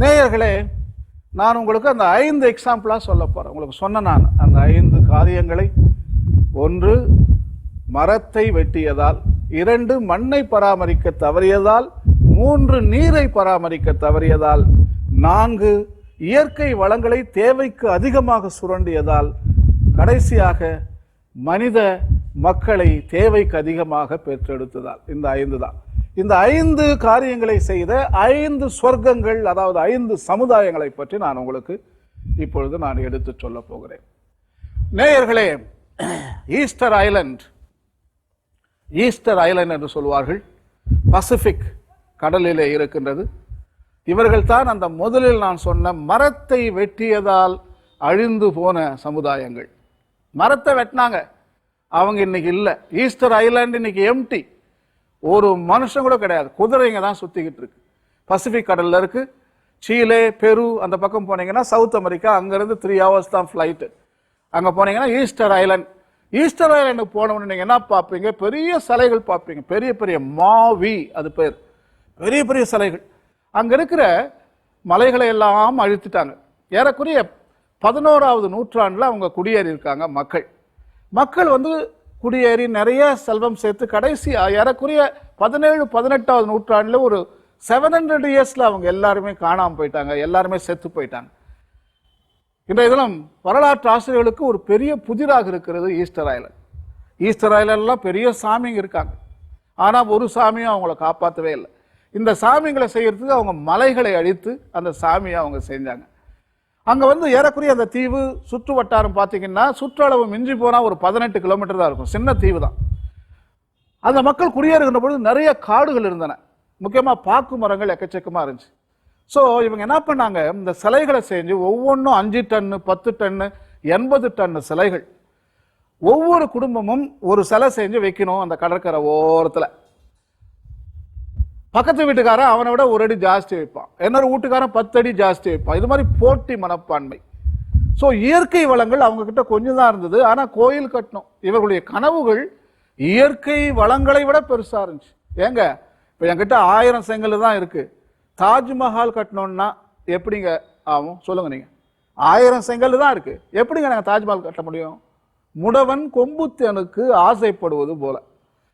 நேயர்களே நான் உங்களுக்கு அந்த ஐந்து எக்ஸாம்பிளாக சொல்ல போகிறேன் உங்களுக்கு சொன்ன நான் அந்த ஐந்து காரியங்களை. ஒன்று மரத்தை வெட்டியதால் இரண்டு மண்ணை பராமரிக்க தவறியதால் மூன்று நீரை பராமரிக்க தவறியதால் நான்கு இயற்கை வளங்களை தேவைக்கு அதிகமாக சுரண்டியதால் கடைசியாக மனித மக்களை தேவைக்கு அதிகமாக பெற்றெடுத்ததால் இந்த ஐந்து தான். இந்த ஐந்து காரியங்களை செய்த ஐந்து சொர்க்கங்கள் அதாவது ஐந்து சமுதாயங்களை பற்றி நான் உங்களுக்கு இப்பொழுது நான் எடுத்துச் சொல்ல போகிறேன். நேயர்களே ஈஸ்டர் ஐலண்ட் ஈஸ்டர் ஐலண்ட் என்று சொல்வார்கள். பசிபிக் கடலிலே இருக்கின்றது. இவர்கள் தான் அந்த முதலில் நான் சொன்ன மரத்தை வெட்டியதால் அழிந்து போன சமுதாயங்கள். மரத்தை வெட்டினாங்க. அவங்க இன்னைக்கு இல்லை. ஈஸ்டர் ஐலாண்ட் இன்னைக்கு எம்டி ஒரு மனுஷன் கூட கிடையாது. குதிரைங்க தான் சுற்றிக்கிட்டு இருக்கு. பசிபிக் கடலில் இருக்கு. சீலே பெரு அந்த பக்கம் போனீங்கன்னா சவுத் அமெரிக்கா அங்கேருந்து த்ரீ ஹவர்ஸ் தான் ஃப்ளைட்டு அங்கே போனீங்கன்னா ஈஸ்டர் ஐலாண்ட். ஈஸ்டர் ஐலாண்டுக்கு போனோம்னு நீங்கள் என்ன பார்ப்பீங்க? பெரிய சிலைகள் பார்ப்பீங்க. பெரிய பெரிய மாவி அது பேர். பெரிய பெரிய சிலைகள். அங்கே இருக்கிற மலைகளை எல்லாம் அழுத்திட்டாங்க. ஏறக்குறைய பதினோராவது நூற்றாண்டில் அவங்க குடியேறி இருக்காங்க மக்கள். மக்கள் வந்து குடியேறி நிறைய செல்வம் சேர்த்து கடைசி ஏறக்குறைய பதினேழு பதினெட்டாவது நூற்றாண்டில் ஒரு செவன் ஹண்ட்ரட் இயர்ஸில் அவங்க எல்லாருமே காணாமல் போயிட்டாங்க. எல்லாருமே செத்து போயிட்டாங்க. இன்றைய தினம் வரலாற்று ஆசிரியர்களுக்கு ஒரு பெரிய புதிராக இருக்கிறது ஈஸ்டர் ஐலண்ட். ஈஸ்டர் ஐலண்ட்லாம் பெரிய சாமிங்க இருக்காங்க. ஆனால் ஒரு சாமியும் அவங்கள காப்பாற்றவே இல்லை. இந்த சாமிங்களை செய்கிறதுக்கு அவங்க மலைகளை அழித்து அந்த சாமியை அவங்க செஞ்சாங்க. அங்கே வந்து ஏறக்குறைய அந்த தீவு சுற்று வட்டாரம் பார்த்தீங்கன்னா சுற்றளவு மிஞ்சி போனால் ஒரு பதினெட்டு கிலோமீட்டர் தான் இருக்கும். சின்ன தீவு தான். அந்த மக்கள் குடியேறுகின்ற பொழுது நிறைய காடுகள் இருந்தன. முக்கியமாக பாக்கு மரங்கள் எக்கச்சக்கமாக இருந்துச்சு. ஸோ இவங்க என்ன பண்ணாங்க? இந்த சிலைகளை செஞ்சு ஒவ்வொன்றும் அஞ்சு டன்னு பத்து டன்னு எண்பது டன்னு சிலைகள். ஒவ்வொரு குடும்பமும் ஒரு சிலை செஞ்சு வைக்கணும் அந்த கடற்கரை ஓரத்தில். பக்கத்து வீட்டுக்காரன் அவனை விட ஒரு அடி ஜாஸ்தி வைப்பான். என்னோட வீட்டுக்காரன் பத்து அடி ஜாஸ்தி வைப்பான். இது மாதிரி போட்டி மனப்பான்மை. ஸோ இயற்கை வளங்கள் அவங்கக்கிட்ட கொஞ்சம் தான் இருந்தது. ஆனால் கோயில் கட்டணும் இவர்களுடைய கனவுகள் இயற்கை வளங்களை விட பெருசாக இருந்துச்சு. ஏங்க இப்போ என்கிட்ட ஆயிரம் செங்கல் தான் இருக்குது தாஜ்மஹால் கட்டணும்னா எப்படிங்க ஆகும்? சொல்லுங்கள் நீங்கள் ஆயிரம் செங்கல் தான் இருக்குது எப்படிங்க நாங்கள் தாஜ்மஹால் கட்ட முடியும்? முடவன் கொம்புத்தேனுக்கு ஆசைப்படுவது போல.